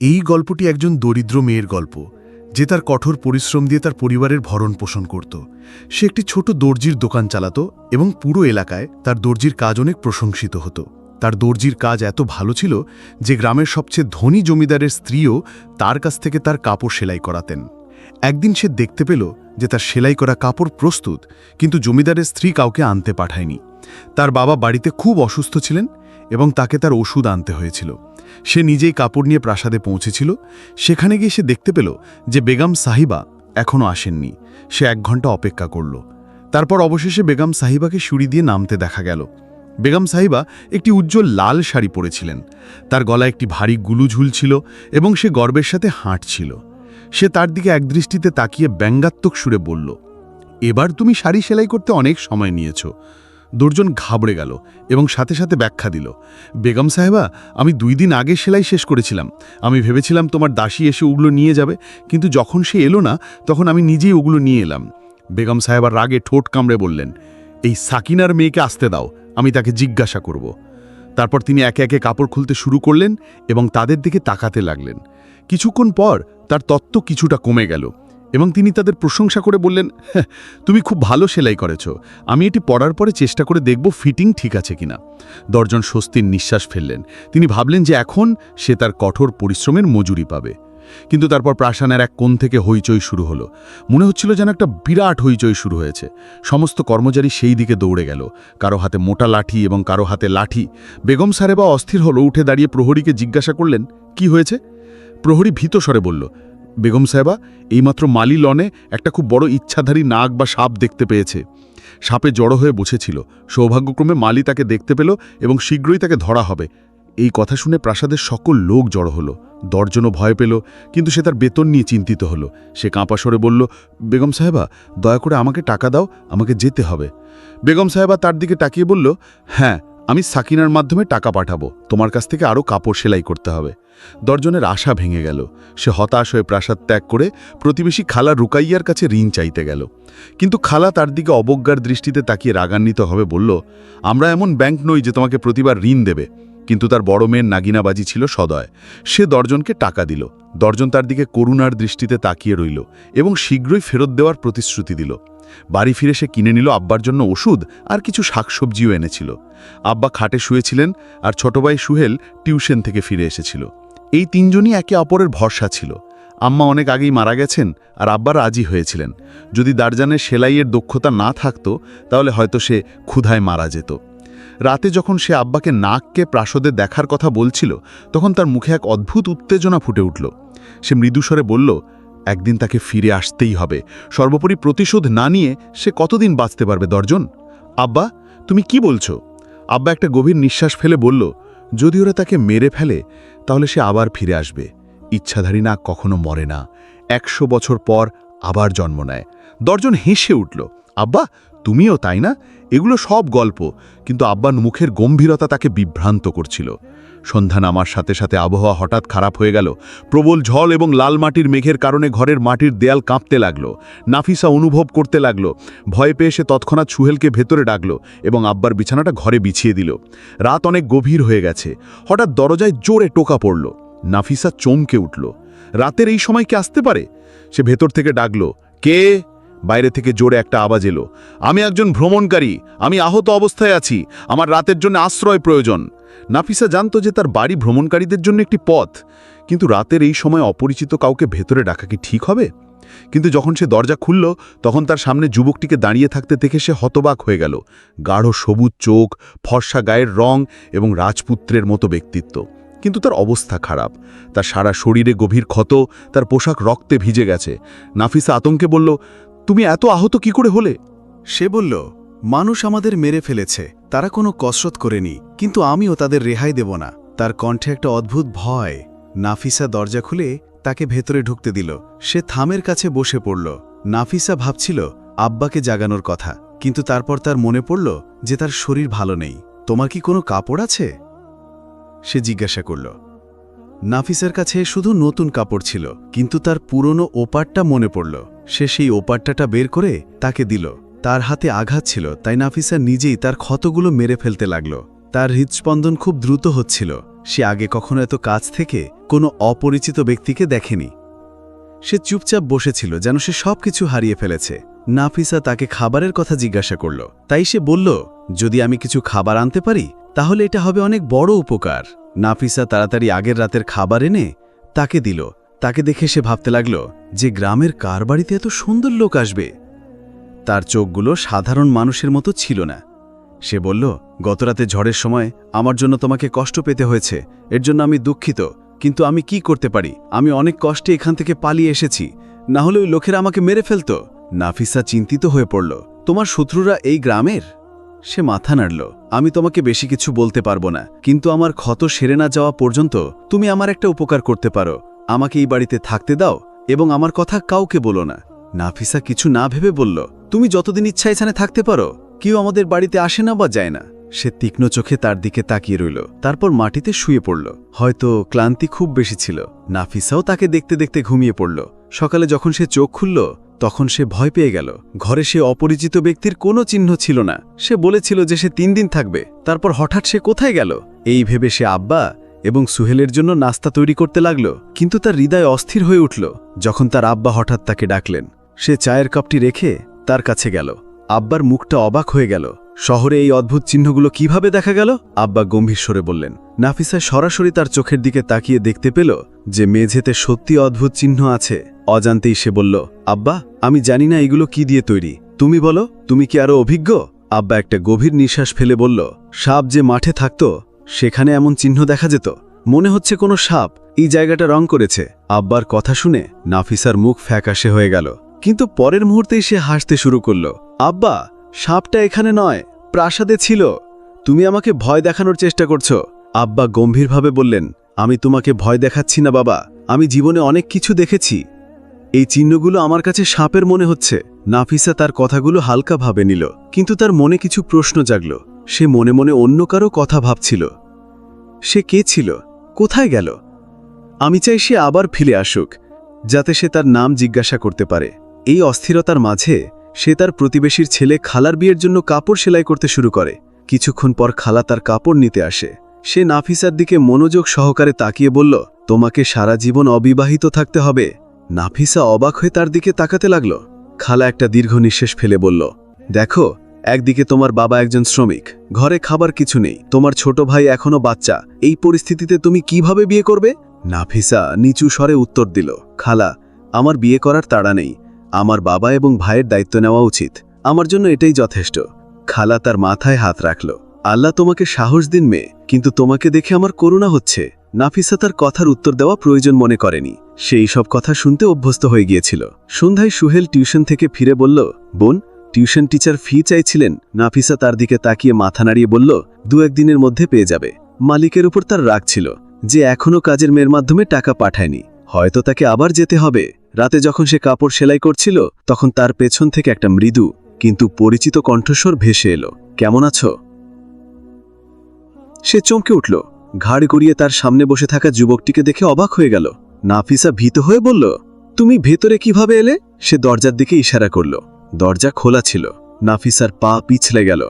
এই গল্পটি একজন দরিদ্র মেয়ের গল্প, যে তার কঠোর পরিশ্রম দিয়ে তার পরিবারের ভরণ পোষণ করত। সে একটি ছোট দর্জির দোকান চালাত এবং পুরো এলাকায় তার দর্জির কাজ অনেক প্রশংসিত হতো। তার দর্জির কাজ এত ভালো ছিল যে গ্রামের সবচেয়ে ধনী জমিদারের স্ত্রীও তার কাছ থেকে তার কাপড় সেলাই করাতেন। একদিন সে দেখতে পেল যে তার সেলাই করা কাপড় প্রস্তুত, কিন্তু জমিদারের স্ত্রী কাউকে আনতে পাঠায়নি। তার বাবা বাড়িতে খুব অসুস্থ ছিলেন এবং তাকে তার ওষুধ আনতে হয়েছিল। সে নিজেই কাপড় নিয়ে প্রাসাদে পৌঁছেছিল। সেখানে গিয়ে সে দেখতে পেল যে বেগম সাহিবা এখনও আসেননি। সে এক ঘণ্টা অপেক্ষা করল। তারপর অবশেষে বেগম সাহিবাকে সিঁড়ি দিয়ে নামতে দেখা গেল। বেগম সাহিবা একটি উজ্জ্বল লাল শাড়ি পরেছিলেন। তার গলায় একটি ভারী গুলু ঝুলছিল এবং সে গর্বের সাথে হাঁটছিল। সে তার দিকে একদৃষ্টিতে তাকিয়ে ব্যঙ্গাত্মক সুরে বলল, এবার তুমি শাড়ি সেলাই করতে অনেক সময় নিয়েছ। দুর্জন ঘাবড়ে গেল এবং সাথে সাথে ব্যাখ্যা দিল, বেগম সাহেবা, আমি দুই দিন আগে সেলাই শেষ করেছিলাম। আমি ভেবেছিলাম তোমার দাসী এসে ওগুলো নিয়ে যাবে, কিন্তু যখন সে এলো না, তখন আমি নিজেই ওগুলো নিয়ে এলাম। বেগম সাহেবার রাগে ঠোঁট কামড়ে বললেন, এই সাকিনার মেয়েকে আসতে দাও, আমি তাকে জিজ্ঞাসা করব। তারপর তিনি একে একে কাপড় খুলতে শুরু করলেন এবং তাদের দিকে তাকাতে লাগলেন। কিছুক্ষণ পর তার তত্ত্ব কিছুটা কমে গেল। এবং তিনি তাদের প্রশংসা করে বললেন "হ্যাঁ, তুমি খুব ভালো সেলাই করেছ। আমি এটি পড়ার পরে চেষ্টা করে দেখব ফিটিং ঠিক আছে কিনা। দর্জন স্বস্তির নিঃশ্বাস ফেললেন। তিনি ভাবলেন যে এখন সে তার কঠোর পরিশ্রমের মজুরি পাবে। কিন্তু তারপর প্রাসানের এক কোণ থেকে হইচই শুরু হলো। মনে হচ্ছিল যেন একটা বিরাট হইচই শুরু হয়েছে। সমস্ত কর্মচারী সেই দিকে দৌড়ে গেল। কারও হাতে মোটা লাঠি এবং কারও হাতে লাঠি। বেগম সারেবা অস্থির হলো উঠে দাঁড়িয়ে প্রহরীকে জিজ্ঞাসা করলেন কি হয়েছে? প্রহরী ভীত স্বরে বলল বেগম সাহেবা, এইমাত্র মালি লনে একটা খুব বড় ইচ্ছাধারী নাগ বা সাপ দেখতে পেয়েছে। সাপে জড়ো হয়ে বসেছিল। সৌভাগ্যক্রমে মালি তাকে দেখতে পেল এবং শীঘ্রই তাকে ধরা হবে। এই কথা শুনে প্রাসাদের সকল লোক জড়ো হলো। দর্জনও ভয় পেল, কিন্তু সে তার বেতন নিয়ে চিন্তিত হলো। সে কাঁপা স্বরে বলল, বেগম সাহেবা, দয়া করে আমাকে টাকা দাও, আমাকে যেতে হবে। বেগম সাহেবা তার দিকে তাকিয়ে বলল হ্যাঁ আমি সাকিনার মাধ্যমে টাকা পাঠাবো। তোমার কাছ থেকে আরও কাপড় সেলাই করতে হবে। দর্জনের আশা ভেঙে গেল। সে হতাশ হয়ে প্রাসাদ ত্যাগ করে প্রতিবেশী খালা রুকাইয়ার কাছে ঋণ চাইতে গেল। কিন্তু খালা তার দিকে অবজ্ঞার দৃষ্টিতে তাকিয়ে রাগান্বিত হবে, বলল, আমরা এমন ব্যাংক নই যে তোমাকে প্রতিবার ঋণ দেবে। কিন্তু তার বড় মেয়ের নাগিনাবাজি ছিল সদয়। সে দর্জনকে টাকা দিল। দর্জন তার দিকে করুণার দৃষ্টিতে তাকিয়ে রইল এবং শীঘ্রই ফেরত দেওয়ার প্রতিশ্রুতি দিল। বাড়ি ফিরে সে কিনে নিল আব্বার জন্য ওষুধ আর কিছু শাকসবজিও এনেছিল। আব্বা খাটে শুয়েছিলেন আর ছোট ভাই সুহেল টিউশন থেকে ফিরে এসেছিল। এই তিনজনই একে অপরের ভরসা ছিল। আম্মা অনেক আগেই মারা গেছেন আর আব্বা রাজি হয়েছিলেন। যদি দারজানের সেলাইয়ের দক্ষতা না থাকতো, তাহলে হয়তো সে ক্ষুধায় মারা যেত। রাতে যখন সে আব্বাকে নাককে প্রাসদে দেখার কথা বলছিল, তখন তার মুখে এক অদ্ভুত উত্তেজনা ফুটে উঠল। সে মৃদুস্বরে বলল, একদিন তাকে ফিরে আসতেই হবে। সর্বোপরি প্রতিশোধ না নিয়ে সে কতদিন বাঁচতে পারবে, দর্জন? আব্বা, তুমি কি বলছো? আব্বা একটা গভীর নিঃশ্বাস ফেলে বলল, যদি ওরা তাকে মেরে ফেলে, তাহলে সে আবার ফিরে আসবে। ইচ্ছাধারী না কখনো মরে না। একশো বছর পর আবার জন্ম নেয়। দর্জন হেসে উঠল, আব্বা তুমিও তাই না? এগুলো সব গল্প, কিন্তু আব্বার মুখের গম্ভীরতা তাকে বিভ্রান্ত করছিল। সন্ধ্যা নামার সাথে সাথে আবহাওয়া হঠাৎ খারাপ হয়ে গেল। প্রবল ঝল এবং লাল মাটির মেঘের কারণে ঘরের মাটির দেয়াল কাঁপতে লাগল। নাফিসা অনুভব করতে লাগল। ভয় পেয়ে সে তৎক্ষণাৎ সুহেলকে ভেতরে ডাকলো এবং আব্বার বিছানাটা ঘরে বিছিয়ে দিল। রাত অনেক গভীর হয়ে গেছে। হঠাৎ দরজায় জোরে টোকা পড়ল। নাফিসা চমকে উঠল। রাতের এই সময় কি আসতে পারে? সে ভেতর থেকে ডাকলো, কে? বাইরে থেকে জোরে একটা আওয়াজ এলো। আমি একজন ভ্রমণকারী, আমি আহত অবস্থায় আছি, আমার রাতের জন্য আশ্রয় প্রয়োজন। নাফিসা জানতো যে তার বাড়ি ভ্রমণকারীদের জন্য একটি পথ, কিন্তু রাতের এই সময় অপরিচিত কাউকে ভেতরে ডাকা কি ঠিক হবে? কিন্তু যখন সে দরজা খুলল, তখন তার সামনে যুবকটিকে দাঁড়িয়ে থাকতে দেখে সে হতবাক হয়ে গেল। গাঢ় সবুজ চোখ, ফর্সা গায়ের রং এবং রাজপুত্রের মতো ব্যক্তিত্ব। কিন্তু তার অবস্থা খারাপ। তার সারা শরীরে গভীর ক্ষত, তার পোশাক রক্তে ভিজে গেছে। নাফিসা আতঙ্কে বলল তুমি এত আহত কি করে হলে? সে বলল, মানুষ আমাদের মেরে ফেলেছে, তারা কোনো কসরত করেনি, কিন্তু আমিও তাদের রেহাই দেব না। তার কণ্ঠে একটা অদ্ভুত ভয়। নাফিসা দরজা খুলে তাকে ভেতরে ঢুকতে দিল। সে থামের কাছে বসে পড়ল। নাফিসা ভাবছিল, আব্বাকে জাগানোর কথা। কিন্তু তারপর তার মনে পড়ল যে তার শরীর ভালো নেই। তোমার কি কোনো কাপড় আছে? সে জিজ্ঞাসা করল নাফিসের কাছে শুধু নতুন কাপড় ছিল, কিন্তু তার পুরনো ওপারটা মনে পড়ল। সে সেই ওপারটাটা বের করে তাকে দিল। তার হাতে আঘাত ছিল, তাই নাফিসা নিজেই তার ক্ষতগুলো মেরে ফেলতে লাগল। তার হৃদস্পন্দন খুব দ্রুত হচ্ছিল। সে আগে কখনো এত কাছ থেকে কোনো অপরিচিত ব্যক্তিকে দেখেনি। সে চুপচাপ বসেছিল যেন সে সবকিছু হারিয়ে ফেলেছে। নাফিসা তাকে খাবারের কথা জিজ্ঞাসা করল। তাই সে বলল, যদি আমি কিছু খাবার আনতে পারি, তাহলে এটা হবে অনেক বড় উপকার। নাফিসা তাড়াতাড়ি আগের রাতের খাবার এনে তাকে দিল। তাকে দেখে সে ভাবতে লাগল, যে গ্রামের কার বাড়িতে এত সুন্দর লোক আসবে? তার চোখগুলো সাধারণ মানুষের মতো ছিল না। সে বলল, গতরাতে ঝড়ের সময় আমার জন্য তোমাকে কষ্ট পেতে হয়েছে। এর জন্য আমি দুঃখিত। কিন্তু আমি কি করতে পারি? আমি অনেক কষ্টে এখান থেকে পালিয়ে এসেছি। না হলে ওই লোকেরা আমাকে মেরে ফেলত। নাফিসা চিন্তিত হয়ে পড়ল। তোমার শত্রুরা এই গ্রামের? সে মাথা নাড়ল। আমি তোমাকে বেশি কিছু বলতে পারব না। কিন্তু আমার ক্ষত সেরে না যাওয়া পর্যন্ত তুমি আমার একটা উপকার করতে পারো। আমাকে এই বাড়িতে থাকতে দাও এবং আমার কথা কাউকে বলো না। নাফিসা কিছু না ভেবে বলল, তুমি যতদিন ইচ্ছা এখানে থাকতে পারো। কেউ আমাদের বাড়িতে আসে না বা যায় না। সে তীক্ষ্ণ চোখে তার দিকে তাকিয়ে রইল। তারপর মাটিতে শুয়ে পড়ল। হয়তো ক্লান্তি খুব বেশি ছিল। নাফিসাও তাকে দেখতে দেখতে ঘুমিয়ে পড়ল। সকালে যখন সে চোখ খুলল, তখন সে ভয় পেয়ে গেল। ঘরে সে অপরিচিত ব্যক্তির কোনো চিহ্ন ছিল না। সে বলেছিল যে সে তিন দিন থাকবে। তারপর হঠাৎ সে কোথায় গেল? এই ভেবে সে আব্বা এবং সুহেলের জন্য নাস্তা তৈরি করতে লাগল। কিন্তু তার হৃদয় অস্থির হয়ে উঠল। যখন তার আব্বা হঠাৎ তাকে ডাকলেন, সে চায়ের কাপটি রেখে তার কাছে গেল। আব্বার মুখটা অবাক হয়ে গেল। শহরে এই অদ্ভুত চিহ্নগুলো কীভাবে দেখা গেল? আব্বা গম্ভীর স্বরে বললেন, নাফিসা সরাসরি তার চোখের দিকে তাকিয়ে দেখতে পেল যে মেঝেতে সত্যি অদ্ভুত চিহ্ন আছে। অজান্তেই সে বলল, আব্বা, আমি জানি না এগুলো কি দিয়ে তৈরি। তুমি বলো, তুমি কি আরও অভিজ্ঞ? আব্বা একটা গভীর নিঃশ্বাস ফেলে বলল, সাপ যে মাঠে থাকত, সেখানে এমন চিহ্ন দেখা যেত। মনে হচ্ছে কোনো সাপ এই জায়গাটা রং করেছে। আব্বার কথা শুনে নাফিসার মুখ ফ্যাকাশে হয়ে গেল। কিন্তু পরের মুহূর্তেই সে হাসতে শুরু করল, আব্বা সাপটা এখানে নয়, প্রাসাদে ছিল। তুমি আমাকে ভয় দেখানোর চেষ্টা করছ। আব্বা গম্ভীরভাবে বললেন, আমি তোমাকে ভয় দেখাচ্ছি না বাবা, আমি জীবনে অনেক কিছু দেখেছি। এই চিহ্নগুলো আমার কাছে সাপের মনে হচ্ছে। নাফিসা তার কথাগুলো হালকা ভাবে নিল, কিন্তু তার মনে কিছু প্রশ্ন জাগল। সে মনে মনে অন্য কারও কথা ভাবছিল। সে কে ছিল? কোথায় গেল? আমি চাই সে আবার ফিরে আসুক, যাতে সে তার নাম জিজ্ঞাসা করতে পারে। এই অস্থিরতার মাঝে সে তার প্রতিবেশীর ছেলে খালার বিয়ের জন্য কাপড় সেলাই করতে শুরু করে। কিছুক্ষণ পর খালা তার কাপড় নিতে আসে। সে নাফিসার দিকে মনোযোগ সহকারে তাকিয়ে বলল, তোমাকে সারা জীবন অবিবাহিত থাকতে হবে। নাফিসা অবাক হয়ে তার দিকে তাকাতে লাগল। খালা একটা দীর্ঘ নিঃশ্বাস ফেলে বলল, দেখো, একদিকে তোমার বাবা একজন শ্রমিক, ঘরে খাবার কিছু নেই, তোমার ছোট ভাই এখনও বাচ্চা, এই পরিস্থিতিতে তুমি কীভাবে বিয়ে করবে? নাফিসা নিচু স্বরে উত্তর দিল, খালা, আমার বিয়ে করার তাড়া নেই আমার বাবা এবং ভাইয়ের দায়িত্ব নেওয়া উচিত। আমার জন্য এটাই যথেষ্ট। খালা তার মাথায় হাত রাখল। আল্লাহ তোমাকে সাহস দিন মেয়ে, কিন্তু তোমাকে দেখে আমার করুণা হচ্ছে। নাফিসা তার কথার উত্তর দেওয়া প্রয়োজন মনে করেনি। সেই সব কথা শুনতে অভ্যস্ত হয়ে গিয়েছিল। সন্ধ্যায় সুহেল টিউশন থেকে ফিরে বলল, বোন, টিউশন টিচার ফি চাইছিলেন। নাফিসা তার দিকে তাকিয়ে মাথা নাড়িয়ে বলল, দু একদিনের মধ্যে পেয়ে যাবে। মালিকের উপর তার রাগ ছিল যে এখনও কাজের মেয়ের মাধ্যমে টাকা পাঠায়নি। হয়তো তাকে আবার যেতে হবে। রাতে যখন সে কাপড় সেলাই করছিল, তখন তার পেছন থেকে একটা মৃদু, কিন্তু পরিচিত কণ্ঠস্বর ভেসে এলো। কেমন আছো? সে চমকে উঠল। ঘাড় গড়িয়ে তার সামনে বসে থাকা যুবকটিকে দেখে অবাক হয়ে গেল। নাফিসা ভীত হয়ে বলল, তুমি ভেতরে কীভাবে এলে? সে দরজার দিকে ইশারা করল। দরজা খোলা ছিল। নাফিসার পা পিছলে গেল।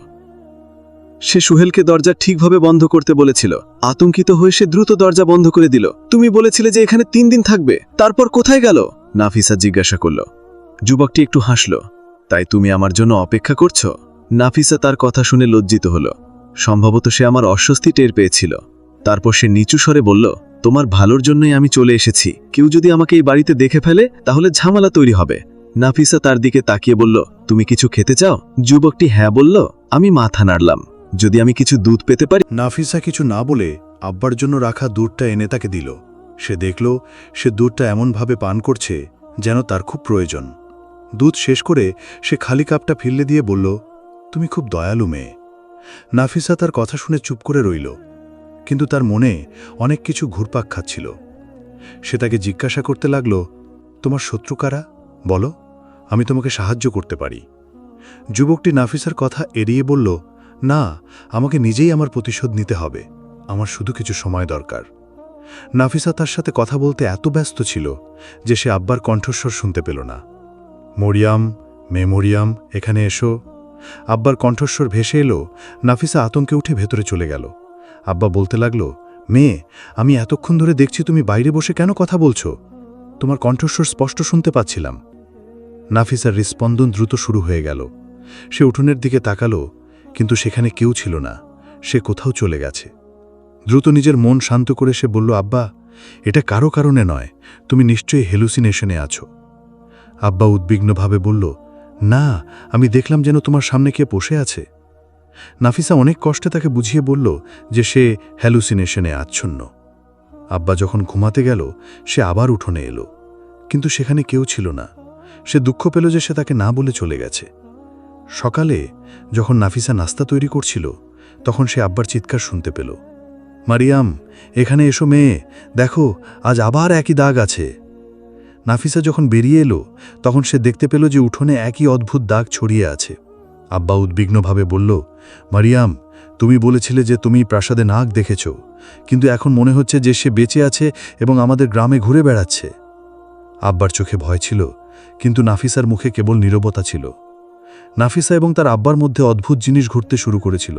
সে সুহেলকে দরজা ঠিকভাবে বন্ধ করতে বলেছিল। আতঙ্কিত হয়ে সে দ্রুত দরজা বন্ধ করে দিল। তুমি বলেছিলে যে এখানে তিন দিন থাকবে। তারপর কোথায় গেল? নাফিসা জিজ্ঞাসা করল, যুবকটি একটু হাসল, তাই তুমি আমার জন্য অপেক্ষা করছ? নাফিসা তার কথা শুনে লজ্জিত হল। সম্ভবত সে আমার অস্বস্তি টের পেয়েছিল। তারপর সে নিচু স্বরে বলল, তোমার ভালোর জন্যই আমি চলে এসেছি। কেউ যদি আমাকে এই বাড়িতে দেখে ফেলে, তাহলে ঝামেলা তৈরি হবে। নাফিসা তার দিকে তাকিয়ে বলল, তুমি কিছু খেতে চাও? যুবকটি হ্যাঁ বলল, আমি মাথা নাড়লাম। যদি আমি কিছু দুধ পেতে পারি নাফিসা কিছু না বলে আব্বার জন্য রাখা দুধটা এনে তাকে দিল। সে দেখল, সে দুধটা এমনভাবে পান করছে যেন তার খুব প্রয়োজন। দুধ শেষ করে সে খালি কাপটা ফিরলে দিয়ে বলল, তুমি খুব দয়ালু মেয়ে। নাফিসা তার কথা শুনে চুপ করে রইল, কিন্তু তার মনে অনেক কিছু ঘুরপাক খাচ্ছিল। সে তাকে জিজ্ঞাসা করতে লাগল, তোমার শত্রু কারা? বলো, আমি তোমাকে সাহায্য করতে পারি। যুবকটি নাফিসার কথা এড়িয়ে বলল, না, আমাকে নিজেই আমার প্রতিশোধ নিতে হবে। আমার শুধু কিছু সময় দরকার। নাফিসা তার সাথে কথা বলতে এত ব্যস্ত ছিল যে সে আব্বার কণ্ঠস্বর শুনতে পেল না। মরিয়াম মে মরিয়াম এখানে এসো। আব্বার কণ্ঠস্বর ভেসে এলো, নাফিসা আতঙ্কে উঠে ভেতরে চলে গেল। আব্বা বলতে লাগল, মেয়ে, আমি এতক্ষণ ধরে দেখছি তুমি বাইরে বসে কেন কথা বলছো? তোমার কণ্ঠস্বর স্পষ্ট শুনতে পাচ্ছিলাম। নাফিসার হৃস্পন্দন দ্রুত শুরু হয়ে গেল। সে উঠোনের দিকে তাকালো, কিন্তু সেখানে কেউ ছিল না। সে কোথাও চলে গেছে। দ্রুত নিজের মন শান্ত করে সে বলল, আব্বা, এটা কারও কারণে নয়, তুমি নিশ্চয়ই হেলুসিনেশনে আছো। আব্বা উদ্বিগ্নভাবে বলল, না, আমি দেখলাম যেন তোমার সামনে কে বসে আছে। নাফিসা অনেক কষ্টে তাকে বুঝিয়ে বলল যে সে হ্যালুসিনেশনে আচ্ছন্ন। আব্বা যখন ঘুমাতে গেল, সে আবার উঠোনে এলো, কিন্তু সেখানে কেউ ছিল না। সে দুঃখ পেল যে সে তাকে না বলে চলে গেছে। সকালে যখন নাফিসা নাস্তা তৈরি করছিল, তখন সে আব্বার চিৎকার শুনতে পেল। মারিয়াম, এখানে এসো মেয়ে। দেখো, আজ আবার একই দাগ আছে। নাফিসা যখন বেরিয়ে এলো, তখন সে দেখতে পেল যে উঠোনে একই অদ্ভুত দাগ ছড়িয়ে আছে। আব্বা উদ্বিগ্নভাবে বলল, মারিয়াম, তুমি বলেছিলে যে তুমি প্রাসাদে নাক দেখেছ, কিন্তু এখন মনে হচ্ছে যে সে বেঁচে আছে এবং আমাদের গ্রামে ঘুরে বেড়াচ্ছে। আব্বার চোখে ভয় ছিল, কিন্তু নাফিসার মুখে কেবল নীরবতা ছিল। নাফিসা এবং তার আব্বার মধ্যে অদ্ভুত জিনিস ঘুরতে শুরু করেছিল।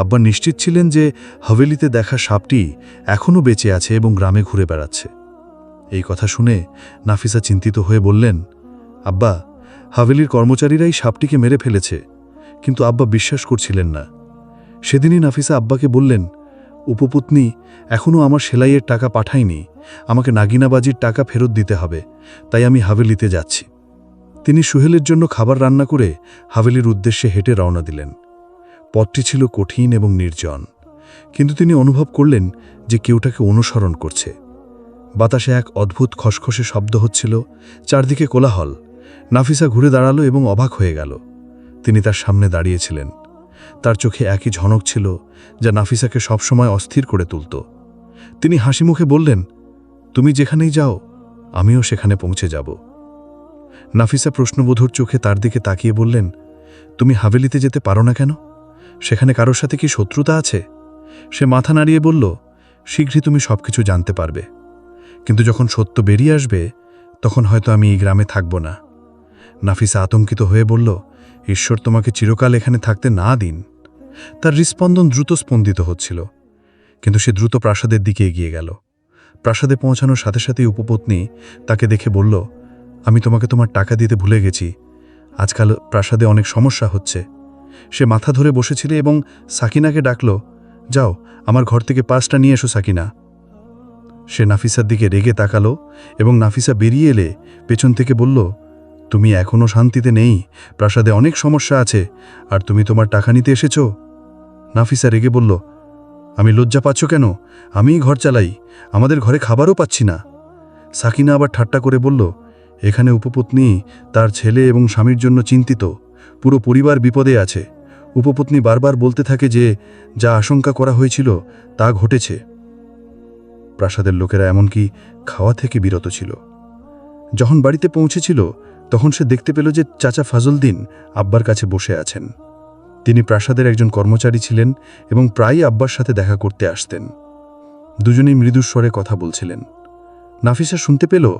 আব্বা নিশ্চিত ছিলেন যে হাভেলিতে দেখা সাপটি এখনও বেঁচে আছে এবং গ্রামে ঘুরে বেড়াচ্ছে। এই কথা শুনে নাফিসা চিন্তিত হয়ে বললেন, আব্বা, হাভেলির কর্মচারীরাই সাপটিকে মেরে ফেলেছে, কিন্তু আব্বা বিশ্বাস করছিলেন না। সেদিনই নাফিসা আব্বাকে বললেন, উপপত্নী এখনও আমার সেলাইয়ের টাকা পাঠায়নি আমাকে নাগিনাবাজির টাকা ফেরত দিতে হবে, তাই আমি হাভেলিতে যাচ্ছি। তিনি সুহেলের জন্য খাবার রান্না করে হাভেলির উদ্দেশ্যে হেঁটে রওনা দিলেন। পথটি ছিল কঠিন এবং নির্জন। কিন্তু তিনি অনুভব করলেন যে কেউ তাকে অনুসরণ করছে। বাতাসে এক অদ্ভুত খসখসে শব্দ হচ্ছিল, চারদিকে কোলাহল। নাফিসা ঘুরে দাঁড়াল এবং অবাক হয়ে গেল। তিনি তার সামনে দাঁড়িয়েছিলেন। তার চোখে একই ঝনক ছিল, যা নাফিসাকে সবসময় অস্থির করে তুলত। তিনি হাসি মুখে বললেন, তুমি যেখানেই যাও, আমিও সেখানে পৌঁছে যাব। নাফিসা প্রশ্নবোধুর চোখে তার দিকে তাকিয়ে বললেন, তুমি হাভেলিতে যেতে পারো না কেন? সেখানে কারোর সাথে কি শত্রুতা আছে? সে মাথা নাড়িয়ে বলল, শীঘ্রই তুমি সবকিছু জানতে পারবে। কিন্তু যখন সত্য বেরিয়ে আসবে, তখন হয়তো আমি এই গ্রামে থাকব না। নাফিসা আতঙ্কিত হয়ে বলল, ঈশ্বর তোমাকে চিরকাল এখানে থাকতে না দিন। তার হৃস্পন্দন দ্রুত স্পন্দিত হচ্ছিল, কিন্তু সে দ্রুত প্রাসাদের দিকে এগিয়ে গেল। প্রাসাদে পৌঁছানোর সাথে সাথেই উপপত্নী তাকে দেখে বলল, আমি তোমাকে তোমার টাকা দিতে ভুলে গেছি। আজকাল প্রাসাদে অনেক সমস্যা হচ্ছে। সে মাথা ধরে বসেছিল এবং সাকিনাকে ডাকল, যাও, আমার ঘর থেকে পাঁচটা নিয়ে এসো, সাকিনা। সে নাফিসার দিকে রেগে তাকালো এবং নাফিসা বেরিয়ে এলে পেছন থেকে বলল, তুমি এখনও শান্তিতে নেই, প্রাসাদে অনেক সমস্যা আছে, আর তুমি তোমার টাকা নিতে এসেছ? নাফিসা রেগে বলল, আমি লজ্জা পাচ্ছ কেন? আমিই ঘর চালাই, আমাদের ঘরে খাবারও পাচ্ছি না। সাকিনা আবার ঠাট্টা করে বলল, এখানে উপপত্নী, তার ছেলে এবং স্বামীর জন্য চিন্তিত। পুরো পরিবার বিপদে আছে। উপপত্নী বারবার বলতে থাকে যে, যা আশঙ্কা করা হয়েছিল, তা ঘটেছে। প্রাসাদের লোকেরা এমনকি খাওয়া থেকে বিরত ছিল। যখন বাড়িতে পৌঁছেছিল, তখন সে দেখতে পেল যে চাচা ফাজলদিন আব্বার কাছে বসে আছেন। তিনি প্রাসাদের একজন কর্মচারী ছিলেন এবং প্রায়ই আব্বার সাথে দেখা করতে আসতেন। দুজনেই মৃদুস্বরে কথা বলছিলেন। নাফিসা শুনতে পেল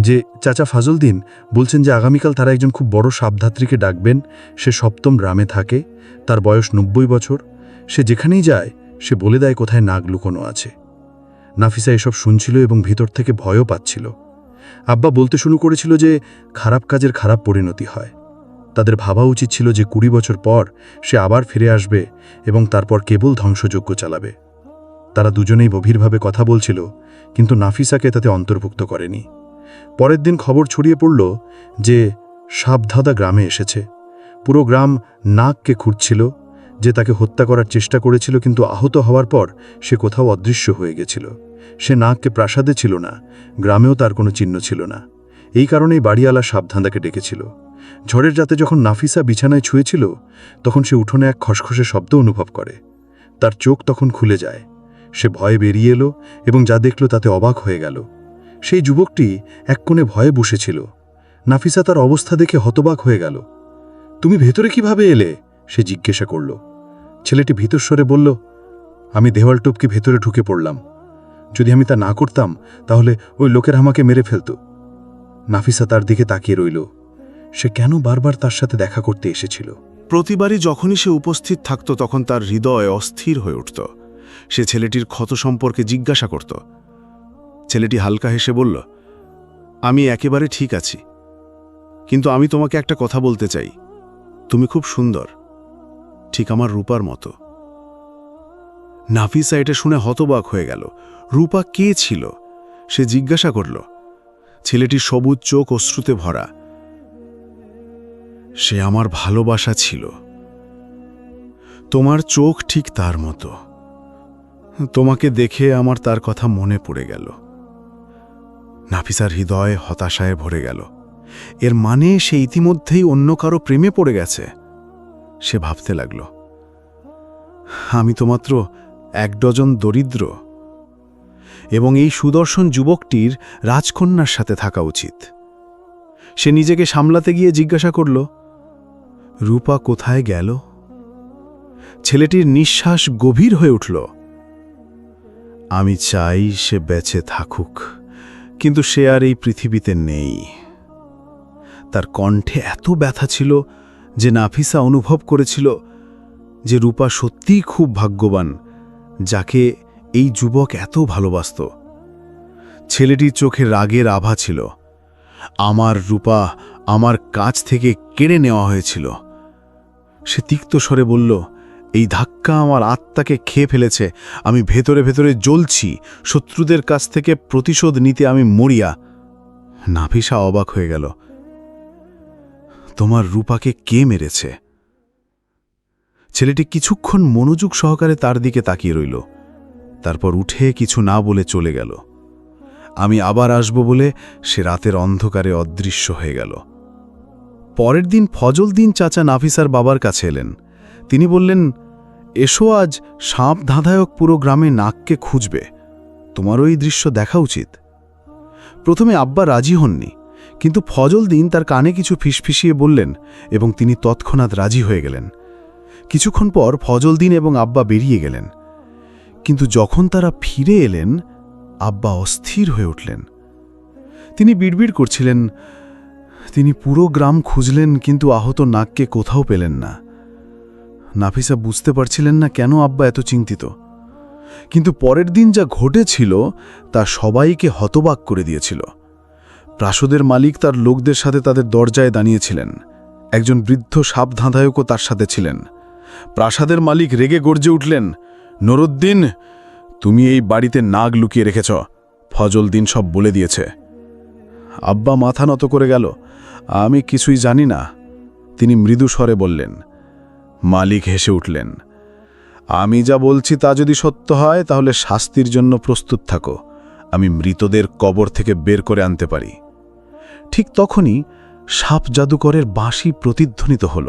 যে চাচা ফাজলদিন বলছেন যে আগামীকাল তারা একজন খুব বড় সাবধাত্রীকে ডাকবেন। সে সপ্তম গ্রামে থাকে। তার বয়স নব্বই বছর। সে যেখানেই যায়, সে বলে দেয় কোথায় নাগ লুকোনো আছে। নাফিসা এসব শুনছিল এবং ভিতর থেকে ভয়ও পাচ্ছিল। আব্বা বলতে শুরু করেছিল যে খারাপ কাজের খারাপ পরিণতি হয়। তাদের ভাবা উচিত ছিল যে কুড়ি বছর পর সে আবার ফিরে আসবে এবং তারপর কেবল ধ্বংসযজ্ঞ চালাবে। তারা দুজনেই গভীরভাবে কথা বলছিল, কিন্তু নাফিসাকে তাতে অন্তর্ভুক্ত করেনি। পরের দিন খবর ছড়িয়ে পড়ল যে সাবধাদা গ্রামে এসেছে। পুরো গ্রাম নাককে খুঁড়ছিল যে তাকে হত্যা করার চেষ্টা করেছিল, কিন্তু আহত হওয়ার পর সে কোথাও অদৃশ্য হয়ে গেছিল। সে নাককে প্রাসাদে ছিল না, গ্রামেও তার কোনো চিহ্ন ছিল না। এই কারণেই বাড়িওয়ালা সাবধানদাকে ডেকেছিল। ঝড়ের রাতে যখন নাফিসা বিছানায় ছুঁয়েছিল, তখন সে উঠোনে এক খসখসে শব্দ অনুভব করে। তার চোখ তখন খুলে যায়। সে ভয়ে বেরিয়ে এলো এবং যা দেখল তাতে অবাক হয়ে গেল। সেই যুবকটি এক কোণে ভয়ে বসেছিল। নাফিসা তার অবস্থা দেখে হতবাক হয়ে গেল। তুমি ভেতরে কীভাবে এলে? সে জিজ্ঞাসা করল। ছেলেটি ভীতস্বরে বলল, আমি দেওয়াল টপকে ভেতরে ঢুকে পড়লাম। যদি আমি তা না করতাম, তাহলে ওই লোকের আমাকে মেরে ফেলত। নাফিসা তার দিকে তাকিয়ে রইল। সে কেন বারবার তার সাথে দেখা করতে এসেছিল? প্রতিবারই যখনই সে উপস্থিত থাকত, তখন তার হৃদয় অস্থির হয়ে উঠত। সে ছেলেটির ক্ষত সম্পর্কে জিজ্ঞাসা করত। ছেলেটি হালকা হেসে বলল, আমি একেবারে ঠিক আছি, কিন্তু আমি তোমাকে একটা কথা বলতে চাই। তুমি খুব সুন্দর, ঠিক আমার রূপার মতো। নাফিসা এটা শুনে হতবাক হয়ে গেল। রূপা কে ছিল? সে জিজ্ঞাসা করল, ছেলেটির সবুজ চোখ অশ্রুতে ভরা। সে আমার ভালোবাসা ছিল। তোমার চোখ ঠিক তার মতো। তোমাকে দেখে আমার তার কথা মনে পড়ে গেল। নাফিসার হৃদয় হতাশায় ভরে গেল। এর মানে সে ইতিমধ্যেই অন্য কারও প্রেমে পড়ে গেছে। সে ভাবতে লাগল, আমি তো মাত্র এক ডজন দরিদ্র এবং এই সুদর্শন যুবকটির রাজকন্যার সাথে থাকা উচিত। সে নিজেকে সামলাতে গিয়ে জিজ্ঞাসা করল, রূপা কোথায় গেল? ছেলেটির নিঃশ্বাস গভীর হয়ে উঠল। আমি চাই সে বেঁচে থাকুক, কিন্তু সে আর এই পৃথিবীতে নেই। তার কণ্ঠে এত ব্যথা ছিল যে নাফিসা অনুভব করেছিল যে রূপা সত্যিই খুব ভাগ্যবান, যাকে এই যুবক এত ভালোবাসত। ছেলেটির চোখে রাগের আভা ছিল। আমার রূপা আমার কাছ থেকে কেড়ে নেওয়া হয়েছিল। সে তিক্ত স্বরে বলল এই ধাক্কা আমার আত্মাকে খেয়ে ফেলেছে। আমি ভেতরে ভেতরে জ্বলছি। শত্রুদের কাছ থেকে প্রতিশোধ নিতে আমি মরিয়া। নাফিসা অবাক হয়ে গেল। তোমার রূপাকে কে মেরেছে? ছেলেটি কিছুক্ষণ মনোযোগ সহকারে তার দিকে তাকিয়ে রইল। তারপর উঠে কিছু না বলে চলে গেল। আমি আবার আসব বলে সে রাতের অন্ধকারে অদৃশ্য হয়ে গেল। পরের দিন ফজল দিন চাচা নাফিসার বাবার কাছে এলেন। তিনি বললেন এসো আজ সাপ ধাঁধায়ক পুরো গ্রামে নাককে খুঁজবে। তোমারও এই দৃশ্য দেখা উচিত। প্রথমে আব্বা রাজি হননি, কিন্তু ফজল দিন তার কানে কিছু ফিসফিসিয়ে বললেন এবং তিনি তৎক্ষণাৎ রাজি হয়ে গেলেন। কিছুক্ষণ পর ফজল দিন এবং আব্বা বেরিয়ে গেলেন। কিন্তু যখন তারা ফিরে এলেন, আব্বা অস্থির হয়ে উঠলেন। তিনি বিড়বিড় করছিলেন, তিনি পুরো গ্রাম খুঁজলেন কিন্তু আহত নাককে কোথাও পেলেন না। নাফিসা বুঝতে পারছিলেন না কেন আব্বা এত চিন্তিত। কিন্তু পরের দিন যা ঘটেছিল, তা সবাইকে হতবাক করে দিয়েছিল। প্রাসদের মালিক তার লোকদের সাথে তাদের দরজায় দাঁড়িয়েছিলেন। একজন বৃদ্ধ সাপ ধাঁধায়কও তার সাথে ছিলেন। প্রাসাদের মালিক রেগে গর্জে উঠলেন, নরুদ্দিন, তুমি এই বাড়িতে নাগ লুকিয়ে রেখেছ। ফজল দিন সব বলে দিয়েছে। আব্বা মাথা নত করে গেল, আমি কিছুই জানি না। তিনি মৃদু স্বরে বললেন মালিক হেসে উঠলেন, আমি যা বলছি তা যদি সত্য হয়, তাহলে শাস্তির জন্য প্রস্তুত থাকো। আমি মৃতদের কবর থেকে বের করে আনতে পারি। ঠিক তখনই সাপ জাদুকরের বাঁশি প্রতিধ্বনিত হল।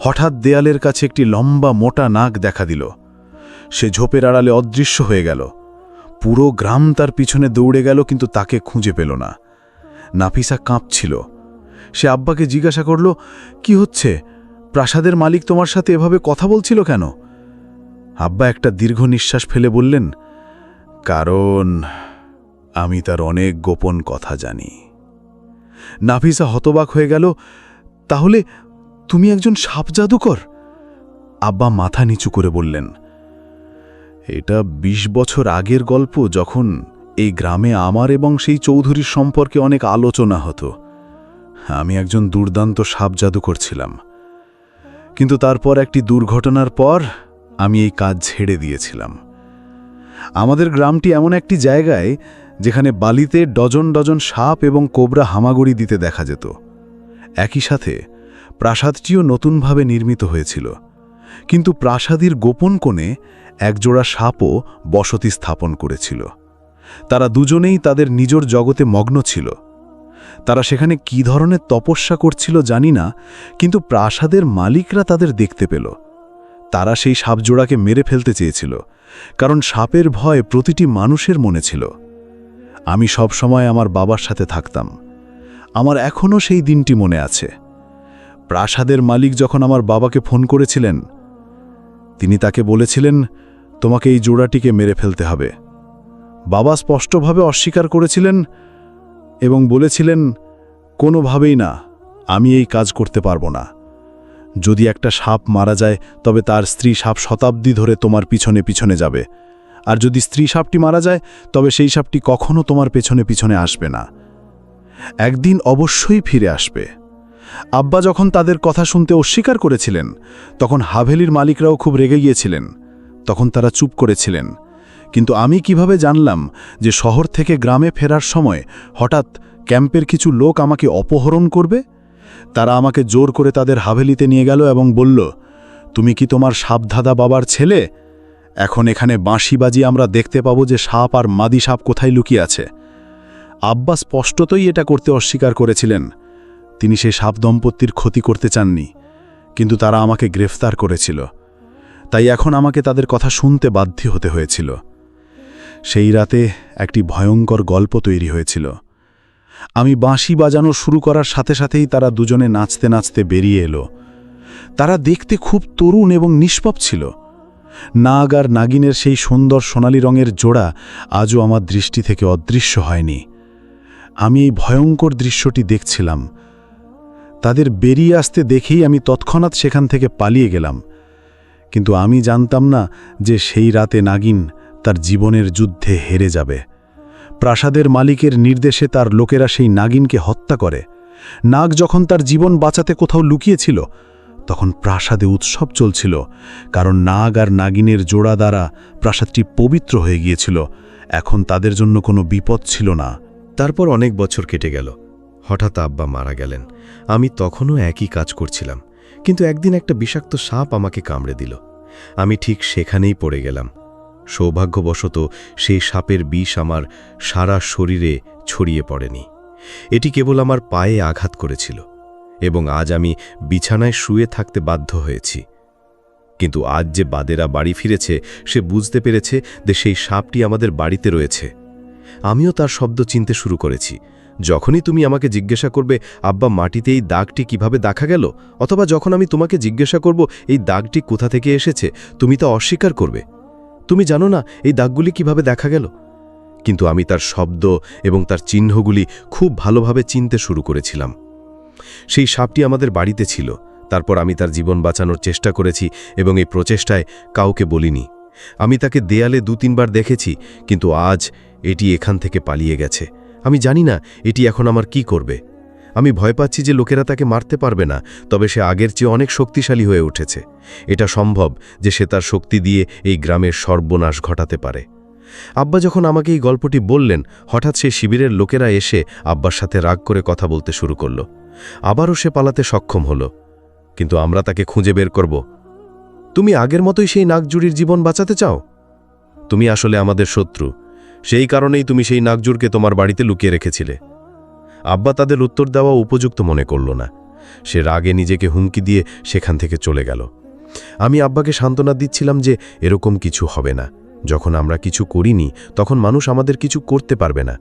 হঠাৎ দেয়ালের কাছে একটি লম্বা মোটা নাক দেখা দিল। সে ঝোপের আড়ালে অদৃশ্য হয়ে গেল। পুরো গ্রাম তার পিছনে দৌড়ে গেল, কিন্তু তাকে খুঁজে পেল না। নাফিসা কাঁপছিল। সে আব্বাকে জিজ্ঞাসা করল, কি হচ্ছে? প্রাসাদের মালিক তোমার সাথে এভাবে কথা বলছিল কেন? আব্বা একটা দীর্ঘ নিঃশ্বাস ফেলে বললেন, কারণ আমি তার অনেক গোপন কথা জানি। নাফিসা হতবাক হয়ে গেল, তাহলে তুমি একজন সাপ জাদুকর? আব্বা মাথা নিচু করে বললেন, এটা ২০ বছর আগের গল্প যখন এই গ্রামে আমার এবং সেই চৌধুরীর সম্পর্কে অনেক আলোচনা হতো। আমি একজন দুর্দান্ত সাপ জাদুকর ছিলাম। কিন্তু তারপর একটি দুর্ঘটনার পর আমি এই কাজ ছেড়ে দিয়েছিলাম। আমাদের গ্রামটি এমন একটি জায়গায় যেখানে বালিতে ডজন ডজন সাপ এবং কোবরা হামাগুড়ি দিতে দেখা যেত। একই সাথে প্রাসাদটিও নতুনভাবে নির্মিত হয়েছিল। কিন্তু প্রাসাদের গোপন কোণে একজোড়া সাপও বসতি স্থাপন করেছিল। তারা দুজনেই তাদের নিজের জগতে মগ্ন ছিল। তারা সেখানে কি ধরনের তপস্যা করছিল জানি না, কিন্তু প্রাসাদের মালিকরা তাদের দেখতে পেল। তারা সেই সাপজোড়াকে মেরে ফেলতে চেয়েছিল, কারণ সাপের ভয় প্রতিটি মানুষের মনে ছিল। আমি সব সময় আমার বাবার সাথে থাকতাম। আমার এখনও সেই দিনটি মনে আছে। প্রাসাদের মালিক যখন আমার বাবাকে ফোন করেছিলেন, তিনি তাকে বলেছিলেন, তোমাকে এই জোড়াটিকে মেরে ফেলতে হবে। বাবা স্পষ্টভাবে অস্বীকার করেছিলেন এবং বলেছিলেন, কোনোভাবেই না, আমি এই কাজ করতে পারব না। যদি একটা সাপ মারা যায়, তবে তার স্ত্রী সাপ শতাব্দী ধরে তোমার পিছনে পিছনে যাবে। আর যদি স্ত্রী সাপটি মারা যায়, তবে সেই সাপটি কখনো তোমার পেছনে পিছনে আসবে না। একদিন অবশ্যই ফিরে আসবে। আব্বা যখন তাদের কথা শুনতে অস্বীকার করেছিলেন, তখন হাভেলির মালিকরাও খুব রেগে গিয়েছিলেন। তখন তারা চুপ করেছিলেন। কিন্তু আমি কীভাবে জানলাম যে শহর থেকে গ্রামে ফেরার সময় হঠাৎ ক্যাম্পের কিছু লোক আমাকে অপহরণ করবে? তারা আমাকে জোর করে তাদের হাভেলিতে নিয়ে গেল এবং বলল, তুমি কি তোমার সাপধাদা বাবার ছেলে? এখন এখানে বাঁশি বাজি আমরা দেখতে পাবো যে সাপ আর মাদি সাপ কোথায় লুকিয়ে আছে। আব্বা স্পষ্টতই এটা করতে অস্বীকার করেছিলেন। তিনি সেই সাপ দম্পতির ক্ষতি করতে চাননি, কিন্তু তারা আমাকে গ্রেফতার করেছিল। তাই এখন আমাকে তাদের কথা শুনতে বাধ্য হতে হয়েছিল। সেই রাতে একটি ভয়ঙ্কর গল্প তৈরি হয়েছিল। আমি বাঁশি বাজানো শুরু করার সাথে সাথেই তারা দুজনে নাচতে নাচতে বেরিয়ে এলো। তারা দেখতে খুব তরুণ এবং নিষ্পাপ ছিল। নাগ আর নাগিনের সেই সুন্দর সোনালি রঙের জোড়া আজও আমার দৃষ্টি থেকে অদৃশ্য হয়নি। আমি এই ভয়ঙ্কর দৃশ্যটি দেখছিলাম। তাদের বেরিয়ে আসতে দেখেই আমি তৎক্ষণাৎ সেখান থেকে পালিয়ে গেলাম। কিন্তু আমি জানতাম না যে সেই রাতে নাগিন তার জীবনের যুদ্ধে হেরে যাবে। প্রাসাদের মালিকের নির্দেশে তার লোকেরা সেই নাগিনকে হত্যা করে। নাগ যখন তার জীবন বাঁচাতে কোথাও লুকিয়েছিল, তখন প্রাসাদে উৎসব চলছিল, কারণ নাগ আর নাগিনের জোড়া দ্বারা প্রাসাদটি পবিত্র হয়ে গিয়েছিল। এখন তাদের জন্য কোনো বিপদ ছিল না। তারপর অনেক বছর কেটে গেল। হঠাৎ আব্বা মারা গেলেন। আমি তখনও একই কাজ করছিলাম, কিন্তু একদিন একটা বিষাক্ত সাপ আমাকে কামড়ে দিল। আমি ঠিক সেখানেই পড়ে গেলাম। সৌভাগ্যবশত সেই সাপের বিষ আমার সারা শরীরে ছড়িয়ে পড়েনি। এটি কেবল আমার পায়ে আঘাত করেছিল এবং আজ আমি বিছানায় শুয়ে থাকতে বাধ্য হয়েছি। কিন্তু আজ যে বাদেরা বাড়ি ফিরেছে, সে বুঝতে পেরেছে যে সেই সাপটি আমাদের বাড়িতে রয়েছে। আমিও তার শব্দ চিনতে শুরু করেছি। যখনই তুমি আমাকে জিজ্ঞাসা করবে, আব্বা, মাটিতে এই দাগটি কীভাবে দেখা গেল? অথবা যখন আমি তোমাকে জিজ্ঞাসা করব, এই দাগটি কোথা থেকে এসেছে? তুমি তা অস্বীকার করবে। তুমি জানো না এই দাগগুলি কীভাবে দেখা গেল? কিন্তু আমি তার শব্দ এবং তার চিহ্নগুলি খুব ভালোভাবে চিনতে শুরু করেছিলাম। সেই সাপটি আমাদের বাড়িতে ছিল, তারপর আমি তার জীবন বাঁচানোর চেষ্টা করেছি এবং এই প্রচেষ্টায় কাউকে বলিনি। আমি তাকে দেয়ালে দু তিনবার দেখেছি, কিন্তু আজ এটি এখান থেকে পালিয়ে গেছে। আমি জানি না এটি এখন আমার কি করবে। আমি ভয় পাচ্ছি যে লোকেরা তাকে মারতে পারবে না, তবে সে আগের চেয়ে অনেক শক্তিশালী হয়ে উঠেছে। এটা সম্ভব যে সে তার শক্তি দিয়ে এই গ্রামের সর্বনাশ ঘটাতে পারে। আব্বা যখন আমাকে এই গল্পটি বললেন, হঠাৎ সে শিবিরের লোকেরা এসে আব্বার সাথে রাগ করে কথা বলতে শুরু করল। আবারও সে পালাতে সক্ষম হল। কিন্তু আমরা তাকে খুঁজে বের করব। তুমি আগের মতোই সেই নাগজুড়ির জীবন বাঁচাতে চাও? তুমি আসলে আমাদের শত্রু। সেই কারণেই তুমি সেই নাগজুরকে তোমার বাড়িতে লুকিয়ে রেখেছিলে। আব্বা তাদের উত্তর দেওয়া উপযুক্ত মনে করল না। সে রাগে নিজেকে হুমকি দিয়ে সেখান থেকে চলে গেল। আমি আব্বাকে সান্ত্বনা দিচ্ছিলাম যে এরকম কিছু হবে না। যখন আমরা কিছু করিনি, তখন মানুষ আমাদের কিছু করতে পারবে না।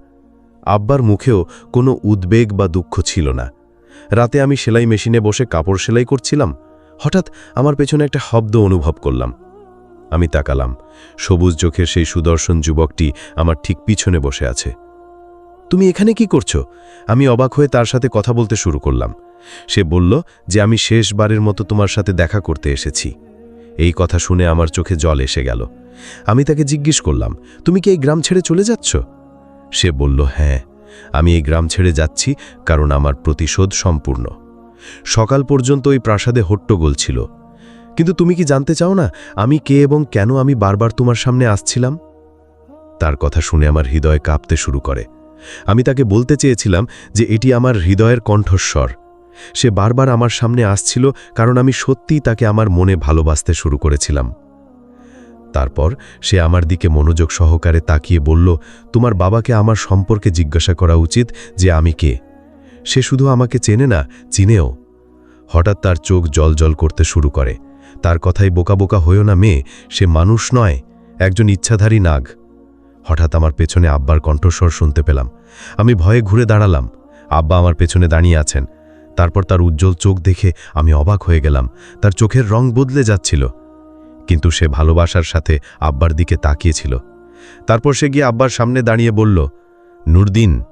আব্বার মুখেও কোনো উদ্বেগ বা দুঃখ ছিল না। রাতে আমি সেলাই মেশিনে বসে কাপড় সেলাই করছিলাম। হঠাৎ আমার পেছনে একটা শব্দ অনুভব করলাম। আমি তাকালাম। সবুজ চোখের সেই সুদর্শন যুবকটি আমার ঠিক পিছনে বসে আছে। তুমি এখানে কি করছ? আমি অবাক হয়ে তার সাথে কথা বলতে শুরু করলাম। সে বলল যে আমি শেষবারের মতো তোমার সাথে দেখা করতে এসেছি। এই কথা শুনে আমার চোখে জল এসে গেল। আমি তাকে জিজ্ঞেস করলাম, তুমি কি এই গ্রাম ছেড়ে চলে যাচ্ছ? সে বলল হ্যাঁ আমি এই গ্রাম ছেড়ে যাচ্ছি কারণ আমার প্রতিশোধ সম্পূর্ণ। সকাল পর্যন্ত ওই প্রাসাদে হট্টগোল ছিল। কিন্তু তুমি কি জানতে চাও না, আমি কে এবং কেন আমি বারবার তোমার সামনে আসছিলাম? তার কথা শুনে আমার হৃদয় কাঁপতে শুরু করে। আমি তাকে বলতে চেয়েছিলাম যে এটি আমার হৃদয়ের কণ্ঠস্বর। সে বারবার আমার সামনে আসছিল কারণ আমি সত্যিই তাকে আমার মনে ভালোবাসতে শুরু করেছিলাম। তারপর সে আমার দিকে মনোযোগ সহকারে তাকিয়ে বলল, তোমার বাবাকে আমার সম্পর্কে জিজ্ঞাসা করা উচিত যে আমি কে? সে শুধু আমাকে চেনে না, চিনেও। হঠাৎ তার চোখ জল করতে শুরু করে। তার কথাই বোকা বোকা হয়েও না মেয়ে, সে মানুষ নয়, একজন ইচ্ছাধারী নাগ। হঠাৎ আমার পেছনে আব্বার কণ্ঠস্বর শুনতে পেলাম। আমি ভয়ে ঘুরে দাঁড়ালাম। আব্বা আমার পেছনে দাঁড়িয়ে আছেন। তারপর তার উজ্জ্বল চোখ দেখে আমি অবাক হয়ে গেলাম। তার চোখের রং বদলে যাচ্ছিল। কিন্তু সে ভালোবাসার সাথে আব্বার দিকে তাকিয়েছিল। তারপর সে গিয়ে আব্বার সামনে দাঁড়িয়ে বলল, নুরদিন,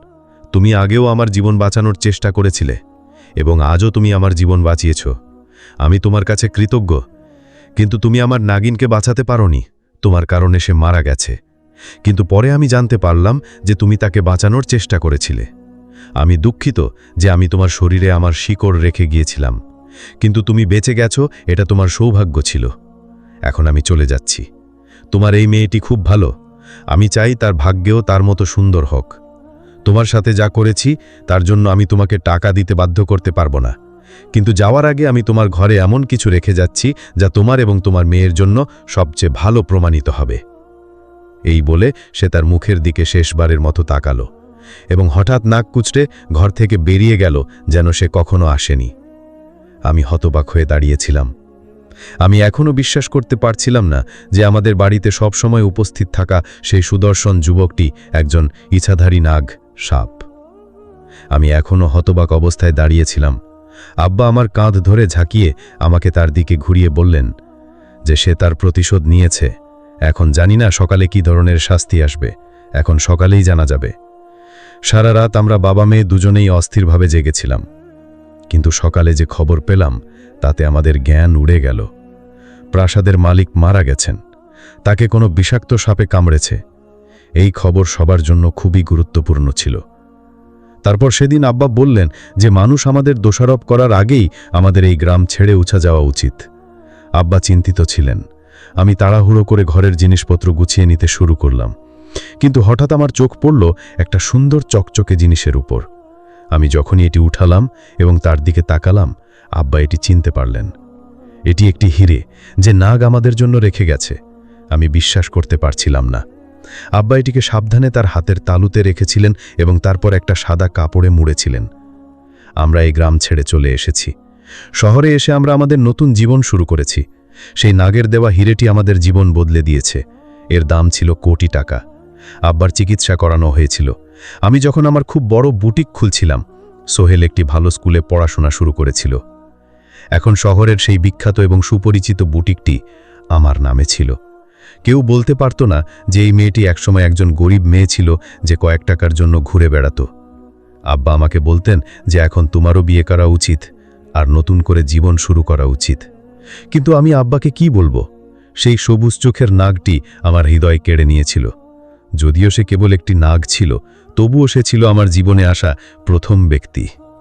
তুমি আগেও আমার জীবন বাঁচানোর চেষ্টা করেছিলে এবং আজও তুমি আমার জীবন বাঁচিয়েছ। আমি তোমার কাছে কৃতজ্ঞ, কিন্তু তুমি আমার নাগিনকে বাঁচাতে পারোনি। তোমার কারণে সে মারা গেছে। কিন্তু পরে আমি জানতে পারলাম যে তুমি তাকে বাঁচানোর চেষ্টা করেছিলে। আমি দুঃখিত যে আমি তোমার শরীরে আমার শিকড় রেখে গিয়েছিলাম। কিন্তু তুমি বেঁচে গেছো, এটা তোমার সৌভাগ্য ছিল। এখন আমি চলে যাচ্ছি। তোমার এই মেয়েটি খুব ভালো। আমি চাই তার ভাগ্যেও তার মতো সুন্দর হোক। তোমার সাথে যা করেছি, তার জন্য আমি তোমাকে টাকা দিতে বাধ্য করতে পারব না। কিন্তু যাওয়ার আগে আমি তোমার ঘরে এমন কিছু রেখে যাচ্ছি, যা তোমার এবং তোমার মেয়ের জন্য সবচেয়ে ভালো প্রমাণিত হবে। এই বলে সে তার মুখের দিকে শেষবারের মতো তাকালো এবং হঠাৎ নাক কুচড়ে ঘর থেকে বেরিয়ে গেল যেন সে কখনো আসেনি। আমি হতবাক হয়ে দাঁড়িয়েছিলাম। আমি এখনও বিশ্বাস করতে পারছিলাম না যে আমাদের বাড়িতে সবসময় উপস্থিত থাকা সেই সুদর্শন যুবকটি একজন ইচ্ছাধারী নাগ সাপ। আমি এখনও হতবাক অবস্থায় দাঁড়িয়েছিলাম। আব্বা আমার কাঁধ ধরে ঝাঁকিয়ে আমাকে তার দিকে ঘুরিয়ে বললেন যে সে তার প্রতিশোধ নিয়েছে। এখন জানি না সকালে কি ধরনের শাস্তি আসবে। এখন সকালেই জানা যাবে। সারা রাত আমরা বাবা মেয়ে দুজনেই অস্থিরভাবে জেগেছিলাম। কিন্তু সকালে যে খবর পেলাম, তাতে আমাদের জ্ঞান উড়ে গেল। প্রাসাদের মালিক মারা গেছেন। তাকে কোনো বিষাক্ত সাপে কামড়েছে। এই খবর সবার জন্য খুবই গুরুত্বপূর্ণ ছিল। তারপর সেদিন আব্বা বললেন যে মানুষ আমাদের দোষারোপ করার আগেই আমাদের এই গ্রাম ছেড়ে উঠা যাওয়া উচিত। আব্বা চিন্তিত ছিলেন। আমি তাড়াহুড়ো করে ঘরের জিনিসপত্র গুছিয়ে নিতে শুরু করলাম। কিন্তু হঠাৎ আমার চোখ পড়ল একটা সুন্দর চকচকে জিনিসের উপর। আমি যখনই এটি উঠালাম এবং তার দিকে তাকালাম, আব্বা এটি চিনতে পারলেন। এটি একটি হিরে যে নাগ আমাদের জন্য রেখে গেছে। আমি বিশ্বাস করতে পারছিলাম না। আব্বা এটিকে সাবধানে তার হাতের তালুতে রেখেছিলেন এবং তারপর একটা সাদা কাপড়ে মুড়েছিলেন। আমরা এই গ্রাম ছেড়ে চলে এসেছি। শহরে এসে আমরা আমাদের নতুন জীবন শুরু করেছি। সেই নাগের দেওয়া হিরেটি আমাদের জীবন বদলে দিয়েছে। এর দাম ছিল কোটি টাকা। আব্বার চিকিৎসা করানো হয়েছিল। আমি যখন আমার খুব বড় বুটিক খুলছিলাম, সোহেল একটি ভালো স্কুলে পড়াশোনা শুরু করেছিল। এখন শহরের সেই বিখ্যাত এবং সুপরিচিত বুটিকটি আমার নামে ছিল। কেউ বলতে পারত না যে এই মেয়েটি একসময় একজন গরিব মেয়ে ছিল যে কয়েক টাকার জন্য ঘুরে বেড়াত। আব্বা আমাকে বলতেন যে এখন তোমারও বিয়ে করা উচিত, আর নতুন করে জীবন শুরু করা উচিত। কিন্তু আমি আব্বাকে কি বলব? সেই সবুজ চোখের নাগটি আমার হৃদয় কেড়ে নিয়েছিল। যদিও সে কেবল একটি নাগ ছিল, তবুও সে ছিল আমার জীবনে আসা প্রথম ব্যক্তি।